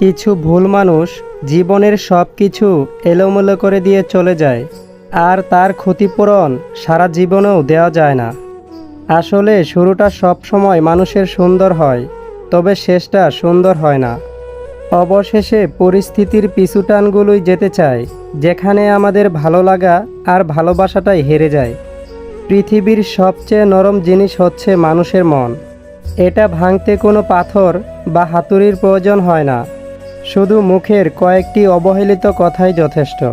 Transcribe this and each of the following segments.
কিছু ভুল মানুষ জীবনের সব কিছু এলোমেলো করে দিয়ে চলে যায়, আর তার ক্ষতিপূরণ সারা জীবনেও দেওয়া যায় না। আসলে শুরুটা সব সময় মানুষের সুন্দর হয়, তবে শেষটা সুন্দর হয় না। অবশেষে পরিস্থিতির পিছুটানগুলোই যেতে চায়, যেখানে আমাদের ভালো লাগা আর ভালোবাসাটাই হেরে যায়। পৃথিবীর সবচেয়ে নরম জিনিস হচ্ছে মানুষের মন। এটা ভাঙতে কোনো পাথর বা হাতুড়ির প্রয়োজন হয় না। শুধু মুখের কয়েকটি অবহেলিত কথাই যথেষ্ট।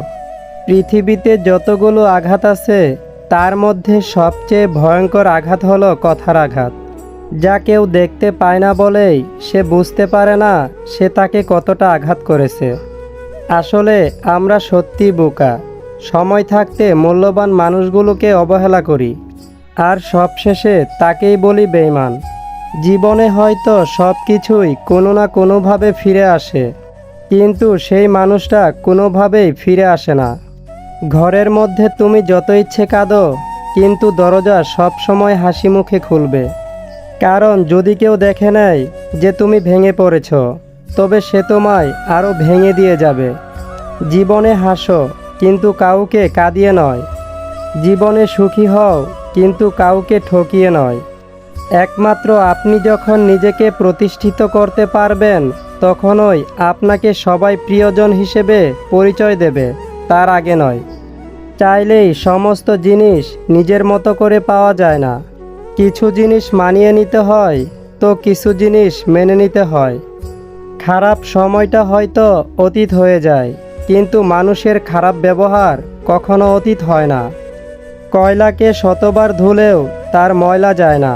পৃথিবীতে যতগুলো আঘাত আছে, তার মধ্যে সবচেয়ে ভয়ঙ্কর আঘাত হলো কথার আঘাত। যা কেউ দেখতে পায় না বলেই সে বুঝতে পারে না সে তাকে কতটা আঘাত করেছে। আসলে আমরা সত্যি বোকা। সময় থাকতে মূল্যবান মানুষগুলোকে অবহেলা করি। আর সবশেষে তাকেই বলি বেইমান জীবনে হয়তো সব কিছুই কোনো না কোনোভাবে ফিরে আসে। কিন্তু সেই মানুষটা কোনোভাবেই ফিরে আসে না। ঘরের মধ্যে তুমি যত ইচ্ছে কাঁদো, কিন্তু দরজা সব সময় হাসি মুখে খুলবে। কারণ যদি কেউ দেখে নেয় যে তুমি ভেঙে পড়েছ, তবে সে তোমায় আরও ভেঙে দিয়ে যাবে। জীবনে হাসো, কিন্তু কাউকে কাঁদিয়ে নয়। জীবনে সুখী হও, কিন্তু কাউকে ঠকিয়ে নয়। একমাত্র আপনি যখন নিজেকে প্রতিষ্ঠিত করতে পারবেন, তখনই আপনাকে সবাই প্রিয়জন হিসেবে পরিচয় দেবে, তার আগে নয়। চাইলেই সমস্ত জিনিস নিজের মতো করে পাওয়া যায় না। কিছু জিনিস মানিয়ে নিতে হয়, তো কিছু জিনিস মেনে নিতে হয়। খারাপ সময়টা হয়তো অতীত হয়ে যায়, কিন্তু মানুষের খারাপ ব্যবহার কখনো অতীত হয় না। কয়লাকে শতবার ধুলেও তার ময়লা যায় না।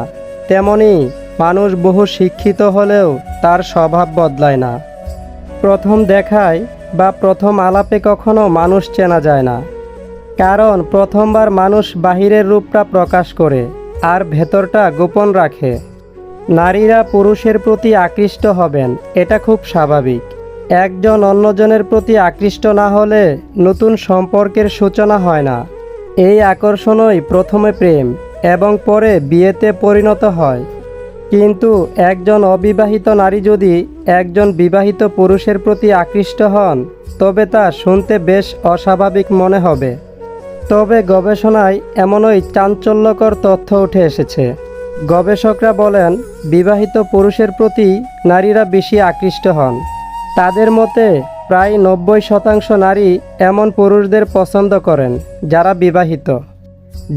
তেমনি মানুষ বহু শিক্ষিত হলেও তার স্বভাব বদলায় না। প্রথম দেখায় বা প্রথম আলাপে কখনো মানুষ চেনা যায় না। কারণ প্রথমবার মানুষ বাহিরের রূপটা প্রকাশ করে আর ভেতরটা গোপন রাখে। নারীরা পুরুষের প্রতি আকৃষ্ট হবেন, এটা খুব স্বাভাবিক। একজন অন্যজনের প্রতি আকৃষ্ট না হলে নতুন সম্পর্কের সূচনা হয় না। এই আকর্ষণই প্রথমে প্রেম। এবং পরে বিয়েতে পরিণত হয়। কিন্তু একজন অবিবাহিত নারী যদি একজন বিবাহিত পুরুষের প্রতি আকৃষ্ট হন, তবে তা শুনতে বেশ অস্বাভাবিক মনে হবে। তবে গবেষণায় এমনই চাঞ্চল্যকর তথ্য উঠে এসেছে। গবেষকরা বলেন, বিবাহিত পুরুষের প্রতি নারীরা বেশি আকৃষ্ট হন। তাদের মতে, প্রায় নব্বই শতাংশ নারী এমন পুরুষদের পছন্দ করেন, যারা বিবাহিত।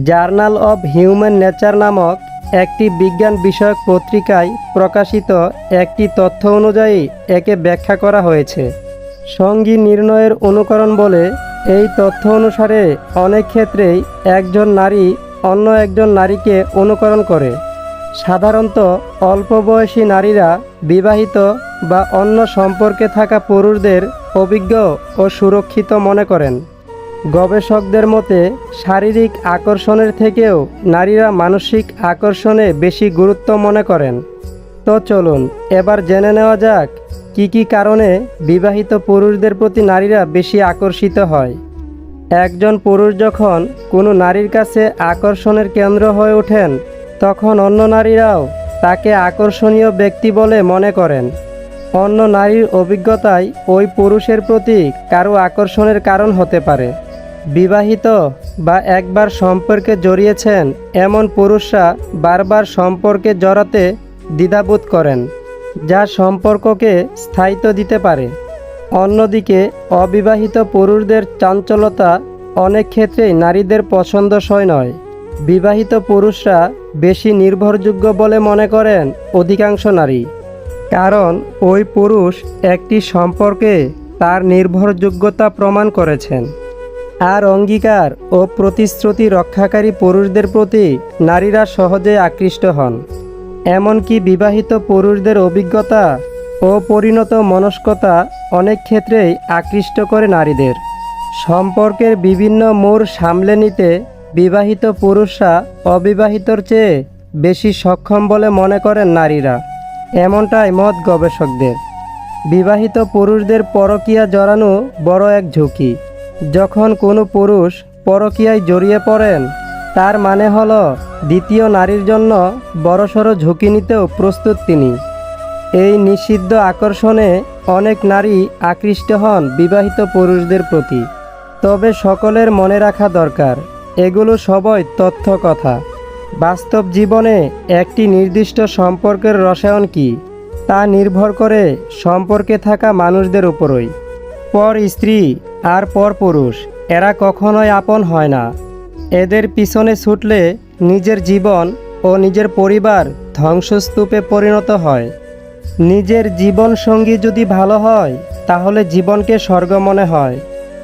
জার্নাল অব হিউম্যান নেচার নামক একটি বিজ্ঞান বিষয়ক পত্রিকায় প্রকাশিত একটি তথ্য অনুযায়ী একে ব্যাখ্যা করা হয়েছে। সঙ্গী নির্ণয়ের অনুকরণ বলে এই তথ্য অনুসারে অনেক ক্ষেত্রেই একজন নারী অন্য একজন নারীকে অনুকরণ করে। সাধারণত অল্প বয়সী নারীরা বিবাহিত বা অন্য সম্পর্কে থাকা পুরুষদের অভিজ্ঞ ও সুরক্ষিত মনে করেন। গবেষকদের মতে, শারীরিক আকর্ষণের থেকেও নারীরা মানসিক আকর্ষণে বেশি গুরুত্ব মনে করেন। তো চলুন, এবার জেনে নেওয়া যাক, কি কি কারণে বিবাহিত পুরুষদের প্রতি নারীরা বেশি আকর্ষিত হয়। একজন পুরুষ যখন কোনো নারীর কাছে আকর্ষণের কেন্দ্র হয়ে ওঠেন, তখন অন্য নারীরাও তাকে আকর্ষণীয় ব্যক্তি বলে মনে করেন। অন্য নারীর অভিজ্ঞতায় ওই পুরুষের প্রতি কারও আকর্ষণের কারণ হতে পারে। বিবাহিত বা একবার সম্পর্কে জড়িয়েছেন এমন পুরুষরা বারবার সম্পর্কে জড়াতে দ্বিধাবোধ করেন, যা সম্পর্ককে স্থায়িত্ব দিতে পারে। অন্যদিকে, অবিবাহিত পুরুষদের চাঞ্চলতা অনেক ক্ষেত্রেই নারীদের পছন্দসই নয়। বিবাহিত পুরুষরা বেশি নির্ভরযোগ্য বলে মনে করেন অধিকাংশ নারী। কারণ, ওই পুরুষ একটি সম্পর্কে তার নির্ভরযোগ্যতা প্রমাণ করেছেন। আর অঙ্গীকার ও প্রতিশ্রুতি রক্ষাকারী পুরুষদের প্রতি নারীরা সহজে আকৃষ্ট হন। এমনকি বিবাহিত পুরুষদের অভিজ্ঞতা ও পরিণত মনস্কতা অনেক ক্ষেত্রেই আকৃষ্ট করে নারীদের। সম্পর্কের বিভিন্ন মোড় সামলে নিতে বিবাহিত পুরুষরা অবিবাহিতর চেয়ে বেশি সক্ষম বলে মনে করেন নারীরা। এমনটাই মত গবেষকদের। বিবাহিত পুরুষদের পরকীয়া জড়ানো বড় এক ঝুঁকি। যখন কোনো পুরুষ পরকীয়ায় জড়িয়ে পড়েন, তার মানে হলো দ্বিতীয় নারীর জন্য বড়সড় ঝুঁকি নিতেও প্রস্তুত তিনি। এই নিষিদ্ধ আকর্ষণে অনেক নারী আকৃষ্ট হন বিবাহিত পুরুষদের প্রতি। তবে সকলের মনে রাখা দরকার, এগুলো সবই তথ্য কথা। বাস্তব জীবনে একটি নির্দিষ্ট সম্পর্কের রসায়ন কি, তা নির্ভর করে সম্পর্কে থাকা মানুষদের উপরই। পর স্ত্রী আর পর পুরুষ। এরা কখনোই আপন হয় না। এদের পিছনে ছুটলে নিজের জীবন ও নিজের পরিবার ধ্বংসস্তূপে পরিণত হয়। নিজের জীবন সঙ্গী যদি ভালো হয়, তাহলে জীবনকে স্বর্গ মনে হয়।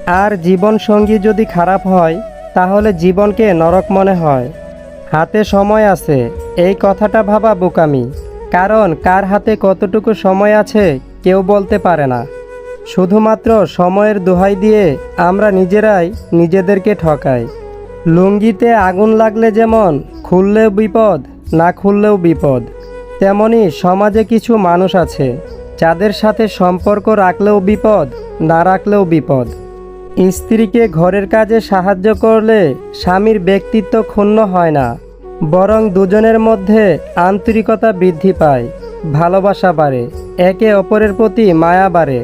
আর জীবন সঙ্গী যদি খারাপ হয়, তাহলে জীবনকে নরক মনে হয়। হাতে সময় আছে, এই কথাটা ভাবা বোকামি। কারণ কার হাতে কতটুকু সময় আছে, কেউ বলতে পারে না। শুধুমাত্র সময়ের দোহাই দিয়ে আমরা নিজেরাই নিজেদেরকে ঠকাই। লুঙ্গিতে আগুন লাগলে যেমন খুললেও বিপদ, না খুললেও বিপদ, তেমনি সমাজে কিছু মানুষ আছে যাদের সাথে সম্পর্ক রাখলেও বিপদ, না রাখলেও বিপদ। স্ত্রীকে ঘরের কাজে সাহায্য করলে স্বামীর ব্যক্তিত্ব ক্ষুণ্ণ হয় না, বরং দুজনের মধ্যে আন্তরিকতা বৃদ্ধি পায়, ভালোবাসা বাড়ে, একে অপরের প্রতি মায়া বাড়ে।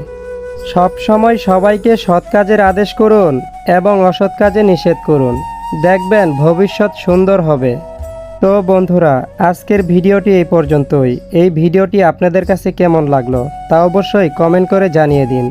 সবসময় সবাইকে সৎ কাজের আদেশ করুন এবং অসৎ কাজে নিষেধ করুন। দেখবেন ভবিষ্যৎ সুন্দর হবে। তো বন্ধুরা, আজকের ভিডিওটি এই পর্যন্তই। এই ভিডিওটি আপনাদের কাছে কেমন লাগল তা অবশ্যই কমেন্ট করে জানিয়ে দিন।